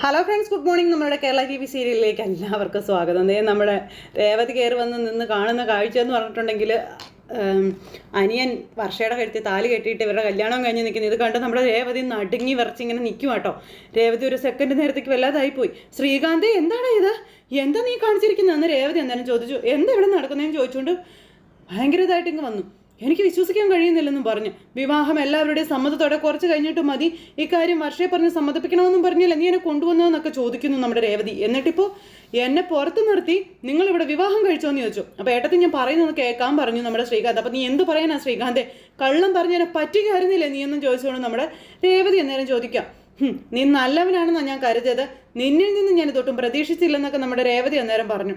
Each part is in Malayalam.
ഹലോ ഫ്രണ്ട്സ് ഗുഡ് മോർണിംഗ് നമ്മുടെ കേരള ടി വി സീരിയലിലേക്ക് എല്ലാവർക്കും സ്വാഗതം. ദേ നമ്മുടെ രേവതി കയറി വന്ന് നിന്ന് കാണുന്ന കാഴ്ച എന്ന് പറഞ്ഞിട്ടുണ്ടെങ്കിൽ അനിയൻ വർഷയുടെ കഴുത്തി താലി കെട്ടിയിട്ട് ഇവരുടെ കല്യാണം കഴിഞ്ഞ് നിൽക്കുന്നത് ഇത് കണ്ട് നമ്മുടെ രേവതി നടുങ്ങി വിറച്ചിങ്ങനെ നിൽക്കും കേട്ടോ രേവതി ഒരു സെക്കൻഡ് നേരത്തേക്ക് വല്ലാതായിപ്പോയി. ശ്രീകാന്ത് എന്താണ് ഇത്? എന്താ നീ കാണിച്ചിരിക്കുന്നതെന്ന് രേവതി എന്തായാലും ചോദിച്ചു. എന്താ ഇവിടെ നടക്കുന്നതെന്ന് ചോദിച്ചുകൊണ്ട് ഭയങ്കര ഇതായിട്ട് ഇങ്ങ് വന്നു. എനിക്ക് വിശ്വസിക്കാൻ കഴിയുന്നില്ലെന്നും പറഞ്ഞു. വിവാഹം എല്ലാവരുടെയും സമ്മതത്തോടെ കുറച്ച് കഴിഞ്ഞിട്ട് മതി. ഇക്കാര്യം വർഷയെ പറഞ്ഞ് സമ്മതിപ്പിക്കണമെന്നും പറഞ്ഞില്ല. നീ എന്നെ കൊണ്ടുവന്നതെന്നൊക്കെ ചോദിക്കുന്നു നമ്മുടെ രേവതി. എന്നിട്ടിപ്പോൾ എന്നെ പുറത്ത് നിർത്തി നിങ്ങൾ ഇവിടെ വിവാഹം കഴിച്ചോന്ന് ചോദിച്ചു. അപ്പോൾ ഏട്ടത്തി ഞാൻ പറയുന്നത് കേൾക്കാൻ പറഞ്ഞു നമ്മുടെ ശ്രീകാന്ത്. അപ്പോൾ നീ എന്ത് പറയാനാ ശ്രീകാന്തേ? കള്ളം പറഞ്ഞ് എന്നെ നീ എന്നും ചോദിച്ചുകൊണ്ട് നമ്മുടെ രേവതി എന്നേരം ചോദിക്കാം. നീ നല്ലവനാണെന്നാണ് ഞാൻ കരുതിയത്. നിന്നിൽ നിന്ന് ഞാൻ ഇതൊട്ടും പ്രതീക്ഷിച്ചില്ലെന്നൊക്കെ നമ്മുടെ രേവതി അന്നേരം പറഞ്ഞു.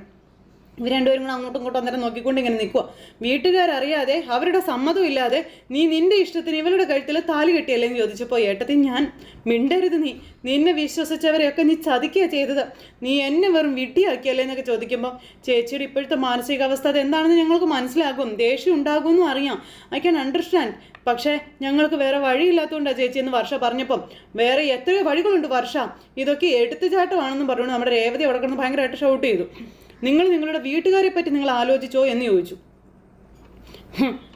ഇവർ രണ്ടുപേരും കൂടെ അങ്ങോട്ടും ഇങ്ങോട്ടും അന്നേരം നോക്കിക്കൊണ്ട് ഇങ്ങനെ നിൽക്കുക വീട്ടുകാരറിയാതെ അവരുടെ സമ്മതം ഇല്ലാതെ നീ നിന്റെ ഇഷ്ടത്തിന് ഇവരുടെ കഴുത്തിൽ താലി കെട്ടിയല്ലേ എന്ന് ചോദിച്ചപ്പോൾ ഏട്ടത്തി ഞാൻ മിണ്ടരുത് നീ. നിന്നെ വിശ്വസിച്ചവരെയൊക്കെ നീ ചതിക്കുക ചെയ്തത്. നീ എന്നെ വെറും വിട്ടിയാക്കിയല്ലേ എന്നൊക്കെ ചോദിക്കുമ്പോൾ ചേച്ചിയുടെ ഇപ്പോഴത്തെ മാനസികാവസ്ഥ അത് എന്താണെന്ന് ഞങ്ങൾക്ക് മനസ്സിലാകും. ദേഷ്യം ഉണ്ടാകുമെന്നും അറിയാം. ഐ ക്യാൻ അണ്ടർസ്റ്റാൻഡ് പക്ഷേ ഞങ്ങൾക്ക് വേറെ വഴിയില്ലാത്തതുകൊണ്ടാണ് ചേച്ചി എന്ന് വർഷ പറഞ്ഞപ്പം വേറെ എത്രയോ വഴികളുണ്ട് വർഷ. ഇതൊക്കെ എടുത്തുചാട്ടമാണെന്നും പറഞ്ഞുകൊണ്ട് നമ്മുടെ രേവതി അവിടെ കിടന്ന് ഭയങ്കരമായിട്ട് ഷൗട്ട് ചെയ്തു. നിങ്ങൾ നിങ്ങളുടെ വീട്ടുകാരെ പറ്റി നിങ്ങൾ ആലോചിച്ചോ എന്ന് ചോദിച്ചു.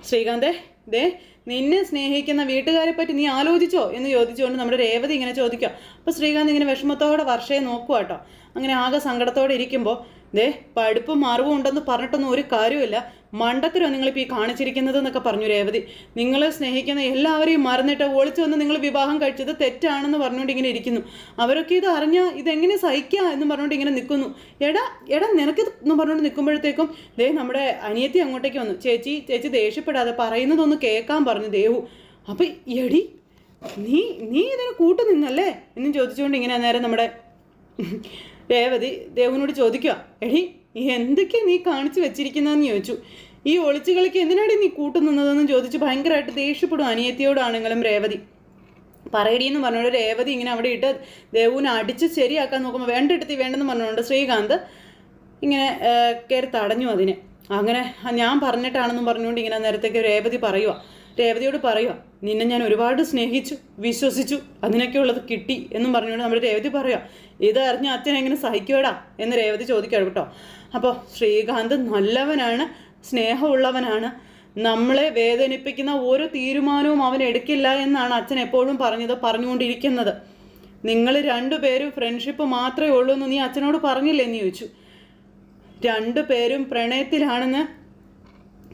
ശ്രീകാന്തേ ദേ നിന്നെ സ്നേഹിക്കുന്ന വീട്ടുകാരെ പറ്റി നീ ആലോചിച്ചോ എന്ന് ചോദിച്ചുകൊണ്ട് നമ്മുടെ രേവതി ഇങ്ങനെ ചോദിക്കുക. അപ്പോൾ ശ്രീകാന്ത് ഇങ്ങനെ വിഷമത്തോടെ വർഷയെ നോക്കുക കേട്ടോ അങ്ങനെ ആകെ സങ്കടത്തോടെ ഇരിക്കുമ്പോൾ ദേ പഠിപ്പും അറിവും ഉണ്ടെന്ന് പറഞ്ഞിട്ടൊന്നും ഒരു കാര്യമില്ല മണ്ടത്തരോ നിങ്ങളിപ്പോൾ ഈ കാണിച്ചിരിക്കുന്നത് എന്നൊക്കെ പറഞ്ഞു രേവതി. നിങ്ങളെ സ്നേഹിക്കുന്ന എല്ലാവരെയും മറന്നിട്ട് ഒളിച്ചു വന്ന് നിങ്ങൾ വിവാഹം കഴിച്ചത് തെറ്റാണെന്ന് പറഞ്ഞുകൊണ്ട് ഇങ്ങനെ ഇരിക്കുന്നു. അവരൊക്കെ ഇത് അറിഞ്ഞാൽ ഇതെങ്ങനെ സഹിക്കുക എന്ന് പറഞ്ഞുകൊണ്ട് ഇങ്ങനെ നിൽക്കുന്നു. എടാ എടാ നിനക്ക് എന്ന് പറഞ്ഞുകൊണ്ട് നിൽക്കുമ്പോഴത്തേക്കും ദേ നമ്മുടെ അനിയത്തി അങ്ങോട്ടേക്ക് വന്നു. ചേച്ചി ചേച്ചി ദേഷ്യപ്പെടാതെ പറയുന്നതൊന്ന് കേൾക്കാൻ പറഞ്ഞു ദേവു. അപ്പം എടി നീ നീ ഇതിന് കൂട്ടു നിന്നല്ലേ എന്നും ചോദിച്ചുകൊണ്ട് ഇങ്ങനെ നേരം നമ്മുടെ രേവതി ദേവനോട് ചോദിക്കുക എടി എന്തൊക്കെയാ നീ കാണിച്ചു വെച്ചിരിക്കുന്നതെന്ന് ചോദിച്ചു? ഈ ഒളിച്ചുകളിക്ക് എന്തിനാടി നീ കൂട്ടുനിന്നതെന്ന് ചോദിച്ച് ഭയങ്കരമായിട്ട് ദേഷ്യപ്പെടും അനിയത്തിയോടാണെങ്കിലും രേവതി. പറയടി എന്ന് പറഞ്ഞുകൊണ്ട് രേവതി ഇങ്ങനെ അവിടെ ഇട്ട് ദേവുവിനെ അടിച്ച് ശരിയാക്കാൻ നോക്കുമ്പോൾ വേണ്ടെടുത്തി വേണ്ടെന്ന് പറഞ്ഞുകൊണ്ട് ശ്രീകാന്ത് ഇങ്ങനെ കയറി തടഞ്ഞു അതിനെ. അങ്ങനെ ഞാൻ പറഞ്ഞിട്ടാണെന്നും പറഞ്ഞുകൊണ്ട് ഇങ്ങനെ നേരത്തേക്ക് രേവതി പറയുക രേവതിയോട് പറയുക നിന്നെ ഞാൻ ഒരുപാട് സ്നേഹിച്ചു വിശ്വസിച്ചു അതിനൊക്കെ ഉള്ളത് കിട്ടി എന്നും പറഞ്ഞുകൊണ്ട് നമ്മുടെ രേവതി പറയുക ഇത് അറിഞ്ഞ അച്ഛൻ എങ്ങനെ സഹിക്കുവേടാ എന്ന് രേവതി ചോദിക്കുക കേട്ടോ. അപ്പോൾ ശ്രീകാന്ത് നല്ലവനാണ് സ്നേഹമുള്ളവനാണ്. നമ്മളെ വേദനിപ്പിക്കുന്ന ഒരു തീരുമാനവും അവൻ എടുക്കില്ല എന്നാണ് അച്ഛൻ എപ്പോഴും പറഞ്ഞത് പറഞ്ഞുകൊണ്ടിരിക്കുന്നത്. നിങ്ങൾ രണ്ടുപേരും ഫ്രണ്ട്ഷിപ്പ് മാത്രമേ ഉള്ളൂ എന്ന് നീ അച്ഛനോട് പറഞ്ഞില്ലേ എന്ന് ചോദിച്ചു. രണ്ടുപേരും പ്രണയത്തിലാണെന്ന്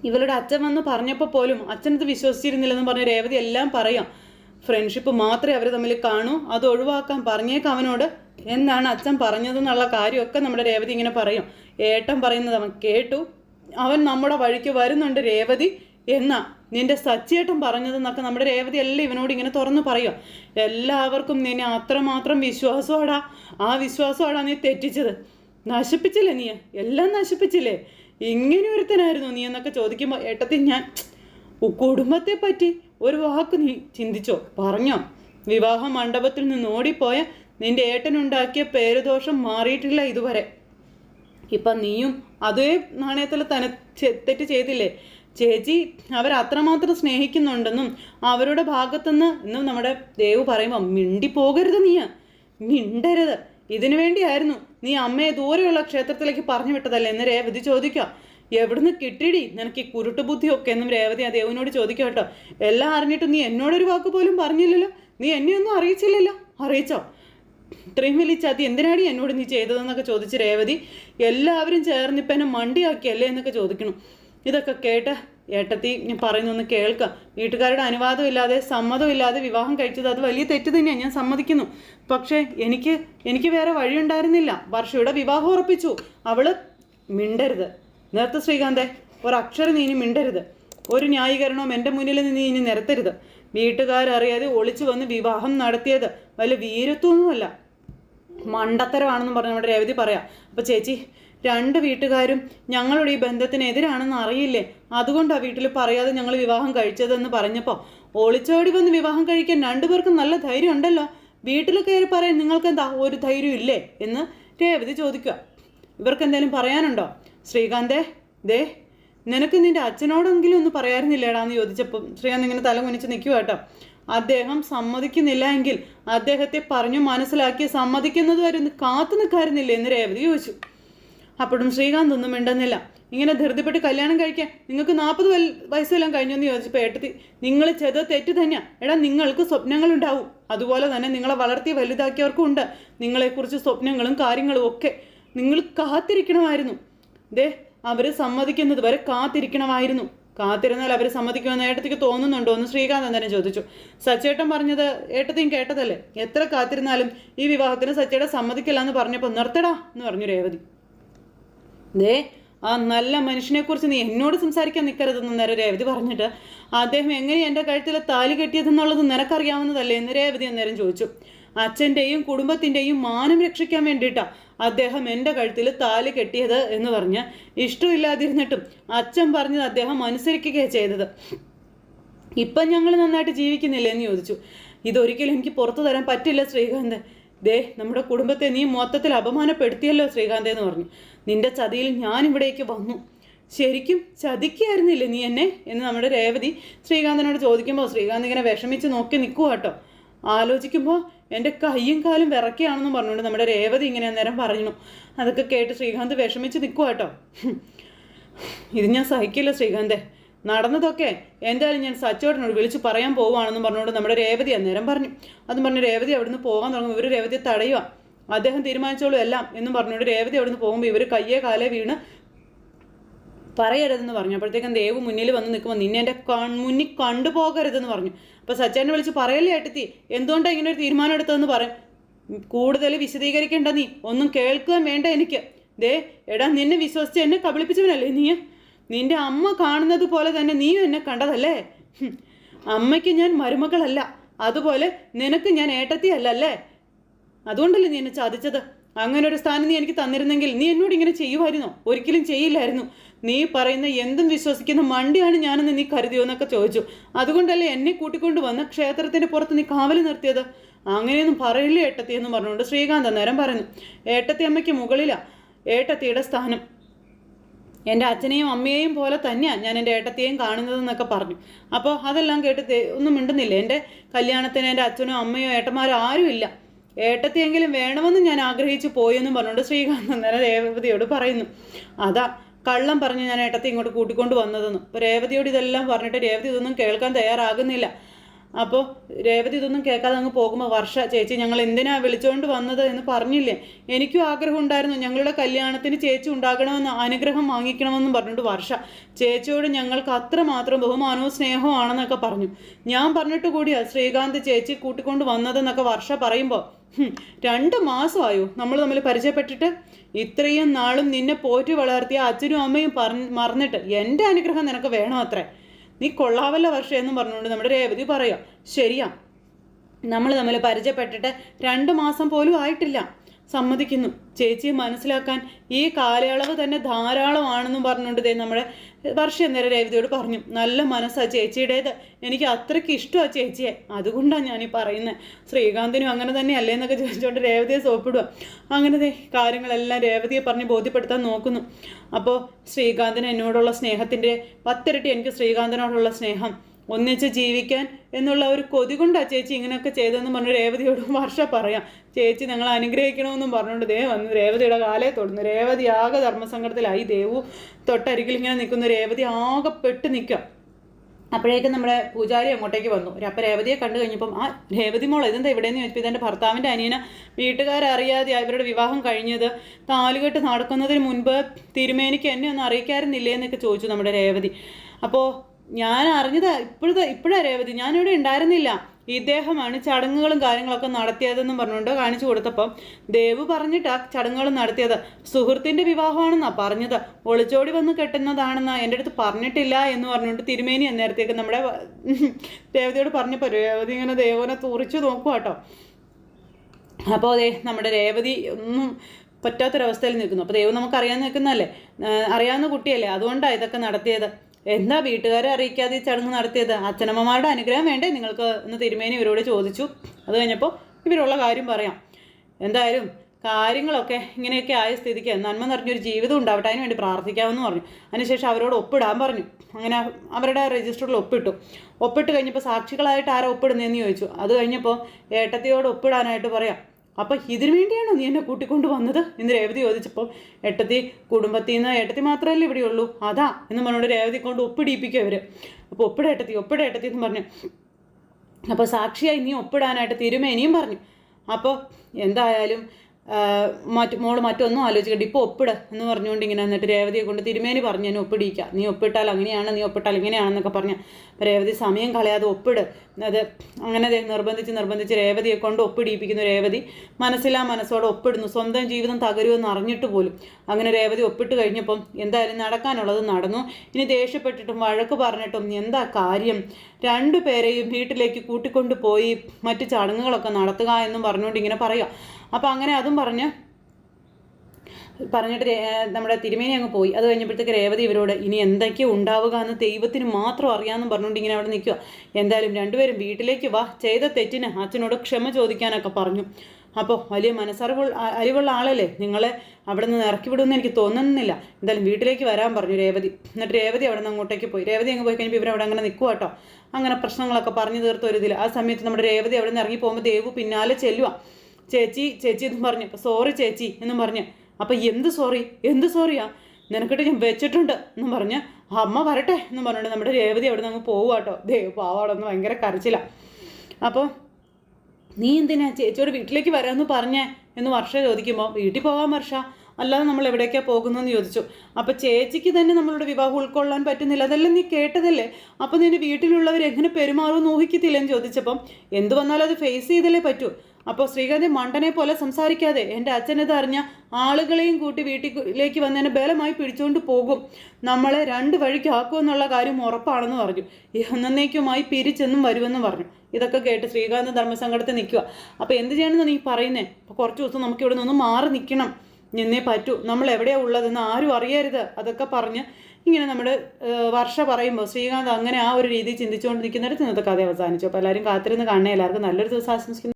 ഇവളുടെ അച്ഛൻ വന്ന് പറഞ്ഞപ്പോൾ പോലും അച്ഛനത് വിശ്വസിച്ചിരുന്നില്ലെന്ന് പറഞ്ഞ് രേവതി എല്ലാം പറയാം. ഫ്രണ്ട്ഷിപ്പ് മാത്രമേ അവർ തമ്മിൽ കാണൂ. അത് ഒഴിവാക്കാൻ പറഞ്ഞേക്കാം അവനോട് എന്നാണ് അച്ഛൻ പറഞ്ഞതെന്നുള്ള കാര്യമൊക്കെ നമ്മുടെ രേവതി ഇങ്ങനെ പറയും. ഏട്ടൻ പറയുന്നത് അവൻ കേട്ടു. അവൻ നമ്മുടെ വഴിക്ക് വരുന്നുണ്ട് രേവതി എന്നാ നിന്റെ സച്ചിയേട്ടൻ പറഞ്ഞതെന്നൊക്കെ നമ്മുടെ രേവതി എല്ലാം ഇവനോട് ഇങ്ങനെ തുറന്നു പറയും. എല്ലാവർക്കും നിന്നെ അത്രമാത്രം വിശ്വാസമാടാ. ആ വിശ്വാസമാടാ നീ തെറ്റിച്ചത്. നശിപ്പിച്ചില്ലേ നീ? എല്ലാം നശിപ്പിച്ചില്ലേ? ഇങ്ങനെ ഒരുത്തനായിരുന്നു നീ എന്നൊക്കെ ചോദിക്കുമ്പോൾ ഏട്ടത്തി ഞാൻ കുടുംബത്തെ പറ്റി ഒരു വാക്ക് നീ ചിന്തിച്ചോ? പറഞ്ഞോ. വിവാഹ മണ്ഡപത്തിൽ നിന്ന് ഓടിപ്പോയ നിന്റെ ഏട്ടനുണ്ടാക്കിയ പേരുദോഷം മാറിയിട്ടില്ല ഇതുവരെ. ഇപ്പം നീയും അതേ നാണയത്തിൽ തന്നെ തെറ്റ് ചെയ്തില്ലേ? ചേച്ചി അവർ അത്രമാത്രം സ്നേഹിക്കുന്നുണ്ടെന്നും അവരുടെ ഭാഗത്തുനിന്ന് ഇന്നും നമ്മുടെ ദേവ് പറയുമ്പോൾ മിണ്ടി പോകരുത് നീ മിണ്ടരുത്. ഇതിനു വേണ്ടിയായിരുന്നു നീ അമ്മയെ ദൂരെയുള്ള ക്ഷേത്രത്തിലേക്ക് പറഞ്ഞു വിട്ടതല്ലേ? എന്ന് രേവതി ചോദിക്കുക എവിടുന്ന് കിട്ടിടി? നിനക്ക് ഈ കുരുട്ട് ബുദ്ധിയൊക്കെ എന്നും രേവതി ആ ദേവനോട് ചോദിക്കാം കേട്ടോ. എല്ലാം അറിഞ്ഞിട്ട് നീ എന്നോടൊരു വാക്ക് പോലും പറഞ്ഞില്ലല്ലോ? നീ എന്നെ ഒന്നും അറിയിച്ചില്ലല്ലോ? അറിയിച്ചോ? ഇത്രയും വലിയ ചതി എന്തിനാടി എന്നോട് നീ ചെയ്തതെന്നൊക്കെ ചോദിച്ച് രേവതി എല്ലാവരും ചേർന്ന് ഇപ്പം എന്നെ മണ്ടിയാക്കിയല്ലേ എന്നൊക്കെ ചോദിക്കണം ഇതൊക്കെ കേട്ട ഏട്ടത്തി ഞാൻ പറയുന്നൊന്ന് കേൾക്കാം. വീട്ടുകാരുടെ അനുവാദം ഇല്ലാതെ സമ്മതം ഇല്ലാതെ വിവാഹം കഴിച്ചത് അത് വലിയ തെറ്റ് തന്നെയാണ് ഞാൻ സമ്മതിക്കുന്നു. പക്ഷേ എനിക്ക് എനിക്ക് വേറെ വഴിയുണ്ടായിരുന്നില്ല. വർഷയുടെ വിവാഹം ഉറപ്പിച്ചു. അവൾ മിണ്ടരുത്. നേരത്തെ ശ്രീകാന്തേ ഒരക്ഷരം നീ ഇനി മിണ്ടരുത്. ഒരു ന്യായീകരണവും എന്റെ മുന്നിൽ നിന്ന് ഇനി നിരത്തരുത്. വീട്ടുകാരറിയാതെ ഒളിച്ചു വന്ന് വിവാഹം നടത്തിയത് വല്ല വീരത്വമൊന്നുമല്ല മണ്ടത്തരമാണെന്ന് പറഞ്ഞ് നമ്മുടെ രേവതി പറയാം അപ്പോൾ ചേച്ചി രണ്ട് വീട്ടുകാരും ഞങ്ങളുടെ ഈ ബന്ധത്തിന് എതിരാണെന്ന് അറിയില്ലേ? അതുകൊണ്ടാണ് വീട്ടിൽ പറയാതെ ഞങ്ങൾ വിവാഹം കഴിച്ചതെന്ന് പറഞ്ഞപ്പോൾ ഒളിച്ചോടി വന്ന് വിവാഹം കഴിക്കാൻ രണ്ടുപേർക്കും നല്ല ധൈര്യം ഉണ്ടല്ലോ. വീട്ടിൽ കയറി പറയാൻ നിങ്ങൾക്ക് എന്താ ഒരു ധൈര്യം ഇല്ലേ? എന്ന് രേവതി ചോദിക്കുക. ഇവർക്ക് എന്തെങ്കിലും പറയാനുണ്ടോ? ശ്രീകാന്തേ ദേ നിനക്ക് നിന്റെ അച്ഛനോടെങ്കിലും ഒന്ന് പറയാറുന്നില്ലേടാന്ന് ചോദിച്ചപ്പോൾ ശ്രീകാന്ത് ഇങ്ങനെ തല കുനിച്ച് നിൽക്കുക കേട്ടോ. അദ്ദേഹം സമ്മതിക്കുന്നില്ല എങ്കിൽ അദ്ദേഹത്തെ പറഞ്ഞു മനസ്സിലാക്കി സമ്മതിക്കുന്നത് വരെ ഒന്ന് കാത്തു നിൽക്കാറുന്നില്ലേ എന്ന് രേവതി ചോദിച്ചു. അപ്പോഴും ശ്രീകാന്ത് ഒന്നും മിണ്ടുന്നില്ല. ഇങ്ങനെ ധൃതിപ്പെട്ട് കല്യാണം കഴിക്കാൻ നിങ്ങൾക്ക് നാൽപ്പത് വയസ്സെല്ലാം കഴിഞ്ഞെന്ന് ചോദിച്ചപ്പോൾ ഏട്ടത്തി നിങ്ങൾ ചെയ്ത തെറ്റ് തന്നെയാണ് എടാ നിങ്ങൾക്ക് സ്വപ്നങ്ങളുണ്ടാവും. അതുപോലെ തന്നെ നിങ്ങളെ വളർത്തി വലുതാക്കിയവർക്കും ഉണ്ട്. നിങ്ങളെക്കുറിച്ച് സ്വപ്നങ്ങളും കാര്യങ്ങളും ഒക്കെ നിങ്ങൾ കാത്തിരിക്കണമായിരുന്നു. ദേ അവർ സമ്മതിക്കുന്നത് വരെ കാത്തിരിക്കണമായിരുന്നു. കാത്തിരുന്നാൽ അവർ സമ്മതിക്കുമെന്ന് ഏട്ടത്തിക്ക് തോന്നുന്നുണ്ടോ എന്ന് ശ്രീകാന്ത് തന്നെ ചോദിച്ചു. സച്ചേട്ടൻ പറഞ്ഞത് ഏട്ടത്തിയും കേട്ടതല്ലേ? എത്ര കാത്തിരുന്നാലും ഈ വിവാഹത്തിന് സച്ചേട്ടൻ സമ്മതിക്കില്ല എന്ന് പറഞ്ഞപ്പോൾ നിർത്തടാ എന്ന് പറഞ്ഞു രേവതി. ദേ ആ നല്ല മനുഷ്യനെക്കുറിച്ച് നീ എന്നോട് സംസാരിക്കാൻ നിൽക്കരുതെന്ന് നേരെ രേവതി പറഞ്ഞിട്ട് അദ്ദേഹം എങ്ങനെ എന്റെ കഴുത്തിൽ താലി കെട്ടിയതെന്നുള്ളത് നിനക്കറിയാവുന്നതല്ലേ എന്ന് രേവതി അന്നേരം ചോദിച്ചു. അച്ഛന്റെയും കുടുംബത്തിന്റെയും മാനം രക്ഷിക്കാൻ വേണ്ടിയിട്ടാണ് അദ്ദേഹം എന്റെ കഴുത്തിൽ താലി കെട്ടിയത് എന്ന് പറഞ്ഞ് ഇഷ്ടമില്ലാതിരുന്നിട്ടും അച്ഛൻ പറഞ്ഞത് അദ്ദേഹം അനുസരിക്കുകയാണ് ചെയ്തത്. ഇപ്പം ഞങ്ങൾ നന്നായിട്ട് ജീവിക്കുന്നില്ലേ എന്ന് ചോദിച്ചു. ഇതൊരിക്കലും എനിക്ക് പുറത്തു തരാൻ പറ്റില്ല ശ്രീകാന്ത്. ദേ നമ്മുടെ കുടുംബത്തെ നീ മൊത്തത്തിൽ അപമാനപ്പെടുത്തിയല്ലോ ശ്രീകാന്ത് എന്ന് പറഞ്ഞു. നിന്റെ ചതിയിൽ ഞാൻ ഇവിടേക്ക് വന്നു. ശരിക്കും ചതിക്കായിരുന്നില്ലേ നീ എന്നെ? എന്ന് നമ്മുടെ രേവതി ശ്രീകാന്തനോട് ചോദിക്കുമ്പോൾ ശ്രീകാന്ത് ഇങ്ങനെ വിഷമിച്ച് നോക്കി നിൽക്കുക കേട്ടോ. ആലോചിക്കുമ്പോൾ എന്റെ കൈയും കാലും വിറക്കുകയാണെന്നും പറഞ്ഞുകൊണ്ട് നമ്മുടെ രേവതി ഇങ്ങനെ അന്നേരം പറഞ്ഞു അതൊക്കെ കേട്ട് ശ്രീകാന്ത് വിഷമിച്ച് നിൽക്കുക കേട്ടോ ഇത് ഞാൻ സഹിക്കില്ല ശ്രീകാന്തേ. നടന്നതൊക്കെ എന്തായാലും ഞാൻ സച്ചോട്ടനോട് വിളിച്ച് പറയാൻ പോവുകയാണെന്നും പറഞ്ഞുകൊണ്ട് നമ്മുടെ രേവതി അന്നേരം പറഞ്ഞു. അതും പറഞ്ഞ് രേവതി അവിടുന്ന് പോകാൻ തുടങ്ങും. ഇവർ രേവതിയെ തടയുക അദ്ദേഹം തീരുമാനിച്ചോളൂ എല്ലാം എന്നും പറഞ്ഞുകൊണ്ട് രേവതി അവിടുന്ന് പോകുമ്പോൾ ഇവർ കയ്യേ കാലേ വീണ് പറയരുതെന്ന് പറഞ്ഞു. അപ്പോഴത്തേക്കും ദേവ് മുന്നിൽ വന്ന് നിൽക്കുമ്പോൾ നിന്നെ എന്റെ കൺ മുന്നിൽ കണ്ടുപോകരുതെന്ന് പറഞ്ഞു. അപ്പോൾ സച്ചാനെ വിളിച്ച് പറയല്ലേ ഏട്ടത്തി? എന്തുകൊണ്ടാണ് ഇങ്ങനെ ഒരു തീരുമാനം എടുത്തതെന്ന് പറയും കൂടുതൽ വിശദീകരിക്കേണ്ട നീ. ഒന്നും കേൾക്കുകയും വേണ്ട എനിക്ക്. ദേ എടാ നിന്നെ വിശ്വസിച്ച് എന്നെ കബളിപ്പിച്ചവനല്ലേ നീ? നിന്റെ അമ്മ കാണുന്നത് പോലെ തന്നെ നീയും എന്നെ കണ്ടതല്ലേ? അമ്മയ്ക്ക് ഞാൻ മരുമകളല്ല. അതുപോലെ നിനക്ക് ഞാൻ ഏട്ടത്തിയല്ല അല്ലേ അതുകൊണ്ടല്ലേ നീ എന്നെ ചതിച്ചത്? അങ്ങനെ ഒരു സ്ഥാനം നീ എനിക്ക് തന്നിരുന്നെങ്കിൽ നീ എന്നോട് ഇങ്ങനെ ചെയ്യുമായിരുന്നോ? ഒരിക്കലും ചെയ്യില്ലായിരുന്നു. നീ പറയുന്ന എന്തും വിശ്വസിക്കുന്ന മണ്ടിയാണ് ഞാനെന്ന് നീ കരുതിയോ എന്നൊക്കെ ചോദിച്ചു. അതുകൊണ്ടല്ലേ എന്നെ കൂട്ടിക്കൊണ്ട് വന്ന് ക്ഷേത്രത്തിന്റെ പുറത്ത് നീ കാവൽ നിർത്തിയത്? അങ്ങനെയൊന്നും പറയില്ല ഏട്ടത്തി എന്ന് പറഞ്ഞുകൊണ്ട് ശ്രീകാന്ത് അന്നേരം പറഞ്ഞു. ഏട്ടത്തി അമ്മയ്ക്ക് മുകളിലാ ഏട്ടത്തിയുടെ സ്ഥാനം. എന്റെ അച്ഛനെയും അമ്മയെയും പോലെ തന്നെയാണ് ഞാൻ എന്റെ ഏട്ടത്തെയും കാണുന്നതെന്നൊക്കെ പറഞ്ഞു. അപ്പോൾ അതെല്ലാം കേട്ട് ഒന്നും മിണ്ടുന്നില്ല. എന്റെ കല്യാണത്തിന് എന്റെ അച്ഛനോ അമ്മയോ ഏട്ടന്മാരോ ആരുമില്ല. ഏട്ടത്തിയെങ്കിലും വേണമെന്ന് ഞാൻ ആഗ്രഹിച്ചു പോയെന്നും പറഞ്ഞുകൊണ്ട് ശ്രീകാന്ത് അന്നേരം രേവതിയോട് പറയുന്നു. അതാ കള്ളം പറഞ്ഞ് ഞാൻ ഏട്ടത്തെ ഇങ്ങോട്ട് കൂട്ടിക്കൊണ്ട് വന്നതെന്ന്. അപ്പോൾ രേവതിയോട് ഇതെല്ലാം പറഞ്ഞിട്ട് രേവതി ഇതൊന്നും കേൾക്കാൻ തയ്യാറാകുന്നില്ല. അപ്പോൾ രേവതി ഇതൊന്നും കേൾക്കാതെ അങ്ങ് പോകുമ്പോൾ വർഷ ചേച്ചി ഞങ്ങൾ എന്തിനാ വിളിച്ചുകൊണ്ട് വന്നത്? എന്ന് പറഞ്ഞില്ലേ? എനിക്കും ആഗ്രഹം ഉണ്ടായിരുന്നു ഞങ്ങളുടെ കല്യാണത്തിന് ചേച്ചി ഉണ്ടാകണമെന്ന് അനുഗ്രഹം വാങ്ങിക്കണമെന്നും പറഞ്ഞിട്ട് വർഷ ചേച്ചിയോട് ഞങ്ങൾക്ക് അത്രമാത്രം ബഹുമാനവും സ്നേഹവും ആണെന്നൊക്കെ പറഞ്ഞു. ഞാൻ പറഞ്ഞിട്ട് കൂടിയാ ശ്രീകാന്ത് ചേച്ചി കൂട്ടിക്കൊണ്ട് വന്നതെന്നൊക്കെ വർഷ പറയുമ്പോൾ രണ്ട് മാസമായോ? നമ്മൾ തമ്മിൽ പരിചയപ്പെട്ടിട്ട്? ഇത്രയും നാളും നിന്നെ പോറ്റി വളർത്തിയ അച്ഛനും അമ്മയും പറഞ്ഞ് മറന്നിട്ട് എന്റെ അനുഗ്രഹം നിനക്ക് വേണം അത്രേ? നീ കൊള്ളാവല്ല വർഷം എന്നും പറഞ്ഞുകൊണ്ട് നമ്മുടെ രേവതി പറയാം ശരിയാ നമ്മൾ തമ്മിൽ പരിചയപ്പെട്ടിട്ട് രണ്ട് മാസം പോലും ആയിട്ടില്ല സമ്മതിക്കുന്നു. ചേച്ചിയെ മനസ്സിലാക്കാൻ ഈ കാലയളവ് തന്നെ ധാരാളമാണെന്നും പറഞ്ഞുകൊണ്ട് ദേ നമ്മുടെ വർഷ നേരെ രേവതിയോട് പറഞ്ഞു നല്ല മനസ്സാണ് ചേച്ചിയുടേത്. എനിക്ക് അത്രയ്ക്ക് ഇഷ്ടമാണ് ചേച്ചിയെ. അതുകൊണ്ടാണ് ഞാനീ പറയുന്നത് ശ്രീകാന്തിനും അങ്ങനെ തന്നെ അല്ലേ എന്നൊക്കെ ചോദിച്ചുകൊണ്ട് രേവതിയെ സോപ്പിടുക അങ്ങനത്തെ കാര്യങ്ങളെല്ലാം രേവതിയെ പറഞ്ഞ് ബോധ്യപ്പെടുത്താൻ നോക്കുന്നു. അപ്പോൾ ശ്രീകാന്തിന് എന്നോടുള്ള സ്നേഹത്തിന്റെ പത്തിരട്ടി എനിക്ക് ശ്രീകാന്തിനോടുള്ള സ്നേഹം. ഒന്നിച്ച് ജീവിക്കാൻ എന്നുള്ള ഒരു കൊതി കൊണ്ടാണ് ചേച്ചി ഇങ്ങനെയൊക്കെ ചെയ്തതെന്ന് പറഞ്ഞു രേവതിയോട് വർഷ പറയാം. ചേച്ചി ഞങ്ങൾ അനുഗ്രഹിക്കണമെന്നും പറഞ്ഞുകൊണ്ട് ദേ വന്ന്. രേവതിയുടെ കാലേ തൊടുന്നു. രേവതി ആകെ ധർമ്മസങ്കടത്തിലായി. ദേവു തൊട്ടരികിൽ ഇങ്ങനെ നിൽക്കുന്നു. രേവതി ആകെ പെട്ട് നിൽക്കുക. അപ്പോഴേക്കും നമ്മുടെ പൂജാരി അങ്ങോട്ടേക്ക് വന്നു. അപ്പം രേവതിയെ കണ്ടു കഴിഞ്ഞപ്പം ആ രേവതി മോൾ ഇതെന്താ ഇവിടെയെന്ന് ചോദിച്ചപ്പോൾ ഇതെന്റെ ഭർത്താവിന്റെ അനിയന. വീട്ടുകാരറിയാതെ ഇവരുടെ വിവാഹം കഴിഞ്ഞത്. താലുകെട്ട് നടക്കുന്നതിന് മുൻപ് തിരുമേനിക്ക് എന്നെ ഒന്ന് അറിയിക്കാറുന്നില്ലേ? എന്നൊക്കെ ചോദിച്ചു നമ്മുടെ രേവതി. അപ്പോൾ ഞാൻ അറിഞ്ഞത് ഇപ്പോഴത്തെ ഇപ്പോഴാ രേവതി ഞാനിവിടെ ഉണ്ടായിരുന്നില്ല. ഇദ്ദേഹമാണ് ചടങ്ങുകളും കാര്യങ്ങളൊക്കെ നടത്തിയതെന്നും പറഞ്ഞുകൊണ്ട് കാണിച്ചു കൊടുത്തപ്പം ദേവ് പറഞ്ഞിട്ടാ ചടങ്ങുകൾ നടത്തിയത്. സുഹൃത്തിന്റെ വിവാഹമാണെന്നാ പറഞ്ഞത്. ഒളിച്ചോടി വന്ന് കെട്ടുന്നതാണെന്നാ എന്റെ അടുത്ത് പറഞ്ഞിട്ടില്ല എന്ന് പറഞ്ഞുകൊണ്ട് തിരുമേനി അന്നേരത്തേക്ക് നമ്മുടെ രേവതിയോട് പറഞ്ഞപ്പോൾ രേവതി ഇങ്ങനെ ദേവനെ തുറിച്ചു നോക്കുക കേട്ടോ അപ്പോൾ അതെ നമ്മുടെ രേവതി ഒന്നും പറ്റാത്തൊരവസ്ഥയിൽ നിൽക്കുന്നു. അപ്പോൾ ദൈവം നമുക്കറിയാൻ നിൽക്കുന്നതല്ലേ? അറിയാവുന്ന കുട്ടിയല്ലേ? അതുകൊണ്ടാണ് ഇതൊക്കെ നടത്തിയത്. എന്താ വീട്ടുകാരെ അറിയിക്കാതെ ഈ ചടങ്ങ് നടത്തിയത്? അച്ഛനമ്മമാരുടെ അനുഗ്രഹം വേണ്ടേ? നിങ്ങൾക്ക് എന്ന് തിരുമേനി ഇവരോട് ചോദിച്ചു. അത് കഴിഞ്ഞപ്പോൾ ഇവരുള്ള കാര്യം പറയാം. എന്തായാലും കാര്യങ്ങളൊക്കെ ഇങ്ങനെയൊക്കെ ആയ സ്ഥിതിക്ക് നന്മ നിറഞ്ഞൊരു ജീവിതം ഉണ്ടാവട്ടെ. അതിന് വേണ്ടി പ്രാർത്ഥിക്കാമെന്ന് പറഞ്ഞു. അതിനുശേഷം അവരോട് ഒപ്പിടാൻ പറഞ്ഞു. അങ്ങനെ അവരുടെ രജിസ്റ്ററിൽ ഒപ്പിട്ടു. ഒപ്പിട്ട് കഴിഞ്ഞപ്പോൾ സാക്ഷികളായിട്ട് ആരാ ഒപ്പിടുന്നതെന്ന് ചോദിച്ചു. അത് കഴിഞ്ഞപ്പോൾ ഏട്ടത്തിയോട് ഒപ്പിടാനായിട്ട് പറയാം. അപ്പം ഇതിനു വേണ്ടിയാണോ നീ എന്നെ കൂട്ടിക്കൊണ്ട് വന്നത്? എന്ന് രേവതി ചോദിച്ചപ്പോൾ എട്ടത്തി കുടുംബത്തിൽ നിന്ന് എട്ടത്തി മാത്രമല്ലേ ഇവിടെയുള്ളൂ അതാ എന്ന് പറഞ്ഞുകൊണ്ട് രേവതി കൊണ്ട് ഒപ്പിടിയിപ്പിക്കും അവർ അപ്പോൾ ഒപ്പിട എട്ടത്തി ഒപ്പിട എട്ടത്തി എന്ന് പറഞ്ഞു. അപ്പോൾ സാക്ഷിയായി നീ ഒപ്പിടാനായിട്ട് തിരുമേനിയും പറഞ്ഞു. അപ്പോൾ എന്തായാലും മറ്റ് മോൾ മറ്റൊന്നും ആലോചിക്കണ്ട. ഇപ്പോൾ ഒപ്പിട് എന്ന് പറഞ്ഞുകൊണ്ട് ഇങ്ങനെ എന്നിട്ട് രേവതിയെ കൊണ്ട് തിരുമേനി പറഞ്ഞു ഞാൻ ഒപ്പിടിയിക്കാം. നീ ഒപ്പിട്ടാൽ അങ്ങനെയാണ് നീ ഒപ്പിട്ടാൽ ഇങ്ങനെയാണെന്നൊക്കെ പറഞ്ഞു. രേവതി സമയം കളയാതെ ഒപ്പിട്. അത് അങ്ങനെ നിർബന്ധിച്ച് നിർബന്ധിച്ച് രേവതിയെ കൊണ്ട് ഒപ്പിടിയിപ്പിക്കുന്നു രേവതി. മനസ്സിലാ മനസ്സോടെ ഒപ്പിടുന്നു. സ്വന്തം ജീവിതം തകരുമെന്ന് അറിഞ്ഞിട്ട് പോലും അങ്ങനെ രേവതി ഒപ്പിട്ട് കഴിഞ്ഞപ്പം എന്തായാലും നടക്കാനുള്ളത് നടന്നു. ഇനി ദേഷ്യപ്പെട്ടിട്ടും വഴക്ക് പറഞ്ഞിട്ടും എന്താ കാര്യം? രണ്ടു പേരെയും വീട്ടിലേക്ക് കൂട്ടിക്കൊണ്ട് പോയി മറ്റു ചടങ്ങുകളൊക്കെ നടത്തുക എന്നും പറഞ്ഞുകൊണ്ട് ഇങ്ങനെ പറയുക. അപ്പോൾ അങ്ങനെ അതും പറഞ്ഞ് പറഞ്ഞിട്ട് നമ്മുടെ തിരുമേനി അങ്ങ് പോയി. അത് കഴിഞ്ഞപ്പോഴത്തേക്ക് രേവതി ഇവരോട് ഇനി എന്തൊക്കെയോ ഉണ്ടാവുക എന്ന് ദൈവത്തിന് മാത്രം അറിയാമെന്നും പറഞ്ഞുകൊണ്ട് ഇങ്ങനെ അവിടെ നിൽക്കുക. എന്തായാലും രണ്ടുപേരും വീട്ടിലേക്ക് വാ ചെയ്ത തെറ്റിന് അച്ഛനോട് ക്ഷമ ചോദിക്കാനൊക്കെ പറഞ്ഞു. അപ്പോൾ വലിയ മനസ്സറിവുള്ള അറിവുള്ള ആളല്ലേ? നിങ്ങളെ അവിടെ നിന്ന് ഇറക്കി വിടുമെന്ന് എനിക്ക് തോന്നുന്നില്ല. എന്തായാലും വീട്ടിലേക്ക് വരാൻ പറഞ്ഞു രേവതി. എന്നിട്ട് രേവതി അവിടെ നിന്ന് അങ്ങോട്ടേക്ക് പോയി. രേവതി അങ്ങ് പോയി കഴിഞ്ഞപ്പോൾ ഇവരവിടെ അങ്ങനെ നിൽക്കുക കേട്ടോ അങ്ങനെ പ്രശ്നങ്ങളൊക്കെ പറഞ്ഞു തീർത്ത ഒരു ഇതിൽ ആ സമയത്ത് നമ്മുടെ രേവതി അവിടെ നിന്ന് ഇറങ്ങി പോകുമ്പോൾ ദേവു പിന്നാലെ ചെല്ലുക ചേച്ചി ചേച്ചി എന്നും പറഞ്ഞു. സോറി ചേച്ചി എന്നും പറഞ്ഞു. അപ്പം എന്ത് സോറി എന്ത് സോറിയാ നിനക്കിട്ട് ഞാൻ വെച്ചിട്ടുണ്ട് എന്നും പറഞ്ഞ്. അമ്മ വരട്ടെ എന്നും പറഞ്ഞിട്ട് നമ്മുടെ രേവതി അവിടെ നിന്ന് അങ്ങ് പോവുക കേട്ടോ ദേവ് പാവാടൊന്ന് ഭയങ്കര കരച്ചില്ല അപ്പോൾ നീ എന്തിനാ ചേച്ചിയോട് വീട്ടിലേക്ക് വരാമെന്ന് പറഞ്ഞേ എന്ന് വർഷ ചോദിക്കുമ്പോൾ വീട്ടിൽ പോകാൻ വർഷ. അല്ലാതെ നമ്മൾ എവിടേക്കാണ് പോകുന്നതെന്ന് ചോദിച്ചു. അപ്പോൾ ചേച്ചിക്ക് തന്നെ നമ്മളുടെ വിവാഹം ഉൾക്കൊള്ളാൻ പറ്റുന്നില്ല. അതെല്ലാം നീ കേട്ടതല്ലേ? അപ്പോൾ നിന്റെ വീട്ടിലുള്ളവർ എങ്ങനെ പെരുമാറുമെന്ന് ഊഹിക്കത്തില്ലെന്ന് ചോദിച്ചപ്പം എന്ത് വന്നാലും അത് ഫേസ് ചെയ്തല്ലേ പറ്റൂ. അപ്പോൾ ശ്രീകാന്തി മണ്ടനെ പോലെ സംസാരിക്കാതെ എന്റെ അച്ഛനത് അറിഞ്ഞ ആളുകളെയും കൂട്ടി വീട്ടിലേക്ക് വന്നതിനെ ബലമായി പിടിച്ചുകൊണ്ട് പോകും. നമ്മളെ രണ്ട് വഴിക്ക് ആക്കുമെന്നുള്ള കാര്യം ഉറപ്പാണെന്ന് പറഞ്ഞു. എന്നേക്കുമായി പിരിച്ചെന്നും വരുമെന്നും പറഞ്ഞു. ഇതൊക്കെ കേട്ട് ശ്രീകാന്ത് ധർമ്മസങ്കടത്തിൽ നിൽക്കുക. അപ്പോൾ എന്ത് ചെയ്യണമെന്ന് നീ പറയുന്നേ? അപ്പോൾ കുറച്ച് ദിവസം നമുക്ക് ഇവിടെ നിന്ന് മാറി നിൽക്കണം. നിന്നേ പറ്റൂ. നമ്മൾ എവിടെയാണ് ഉള്ളതെന്ന് ആരും അറിയരുത്. അതൊക്കെ പറഞ്ഞ് ഇങ്ങനെ നമ്മുടെ വർഷ പറയുമ്പോൾ ശ്രീകാന്ത് അങ്ങനെ ആ ഒരു രീതിയിൽ ചിന്തിച്ചുകൊണ്ട് നിൽക്കുന്നിടത്ത് ഇന്നത്തെ കഥ അവസാനിച്ചു. അപ്പോൾ എല്ലാവരും കാത്തിരുന്ന് കാണണേ. എല്ലാവർക്കും നല്ലൊരു ദിവസം ആശംസിക്കുന്നു.